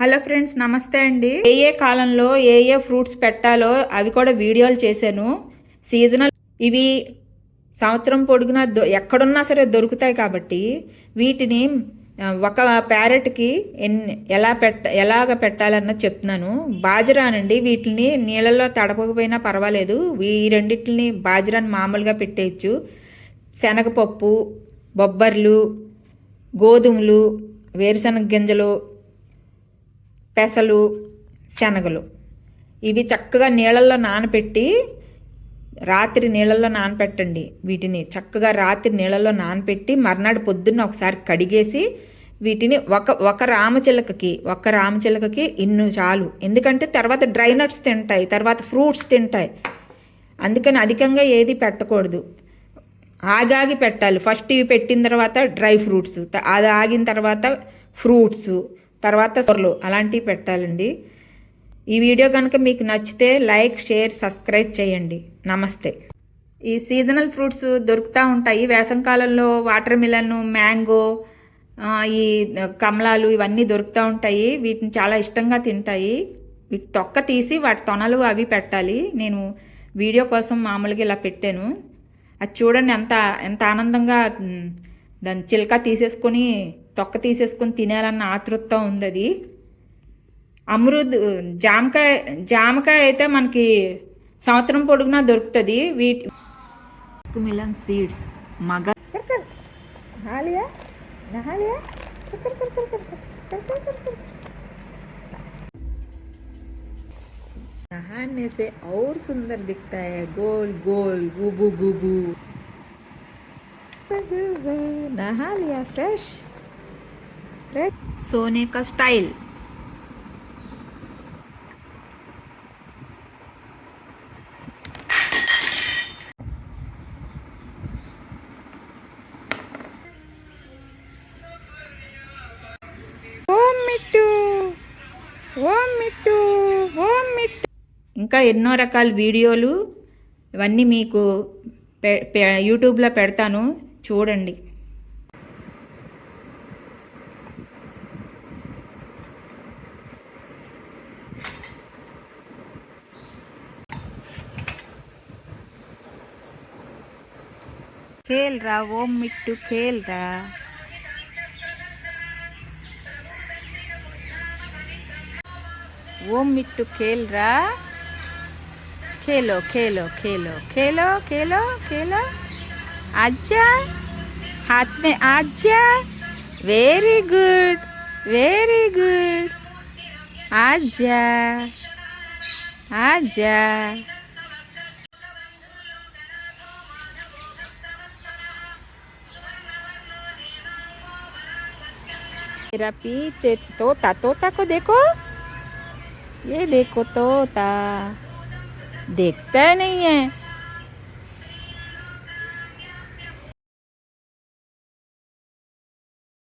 Hello friends నమస్తే అండి. ఏ ఏ కాలంలో ఏ ఏ ఫ్రూట్స్ పెట్టాలో అవి కూడా వీడియోలు చేశాను. సీజనల్ ఇవి సంవత్సరం పొడుగునా దొ ఎక్కడున్నా సరే దొరుకుతాయి కాబట్టి వీటిని ఒక ప్యారెట్కి ఎన్ని ఎలా పెట్ట ఎలాగ పెట్టాలన్నది చెప్తున్నాను. బాజరానండి వీటిని నీళ్ళల్లో తడపకపోయినా పర్వాలేదు. ఈ రెండింటిని బాజరాని మామూలుగా పెట్టేయచ్చు. శనగపప్పు బొబ్బర్లు గోధుమలు వేరుశనగ గింజలు పెసలు శనగలు. ఇవి చక్కగా నీళ్ళల్లో నానబెట్టి రాత్రి నీళ్ళల్లో నానపెట్టండి వీటిని. చక్కగా రాత్రి నీళ్ళల్లో నానపెట్టి మర్నాడు పొద్దున్న ఒకసారి కడిగేసి వీటిని ఒక ఒక రామచిలకకి ఒక రామచిలకకి ఇన్ను చాలు. ఎందుకంటే తర్వాత డ్రై నట్స్ తింటాయి తర్వాత ఫ్రూట్స్ తింటాయి. అందుకని అధికంగా ఏది పెట్టకూడదు. ఆగాగి పెట్టాలి. ఫస్ట్ ఇవి పెట్టిన తర్వాత డ్రై ఫ్రూట్స్ అది ఆగిన తర్వాత ఫ్రూట్స్ తర్వాత సొరలు అలాంటివి పెట్టాలండి. ఈ వీడియో కనుక మీకు నచ్చితే లైక్ షేర్ సబ్స్క్రైబ్ చేయండి. నమస్తే. ఈ సీజనల్ ఫ్రూట్స్ దొరుకుతూ ఉంటాయి. వేసంకాలంలో వాటర్ మిలన్ మ్యాంగో ఈ కమలాలు ఇవన్నీ దొరుకుతూ ఉంటాయి. వీటిని చాలా ఇష్టంగా తింటాయి. వీటి తొక్క తీసి వాటి తొనలు అవి పెట్టాలి. నేను వీడియో కోసం మామూలుగా ఇలా పెట్టాను. అది చూడండి ఎంత ఎంత ఆనందంగా దాని చిలక తీసేసుకొని తొక్క తీసేసుకుని తినాలన్న ఆతృత ఉంది అది అమృద్ జామకాయ జామకాయ అయితే మనకి సంవత్సరం పొడుగునా దొరుకుతుంది వీటి మిలన్ సీడ్స్ మగ హాలియా నహాలియా नहाने से और सुंदर दिखता है गोल गोल गुबू गुबू नहा लिया fresh right sone ka style ఇంకా ఎన్నో రకాల వీడియోలు ఇవన్నీ మీకు యూట్యూబ్లో పెడతాను. చూడండి. खेल रहा, वो मिट्टू खेल रहा। वो मिट्टू खेल रहा। खेलो खेलो खेलो खेलो खेलो खेलो। आजा हाथ में आजा वेरी गुड वेरी गुड आजा आजा मेरा पीछे तोता तोता को देखो। ये देखो तोता। देखता नहीं है।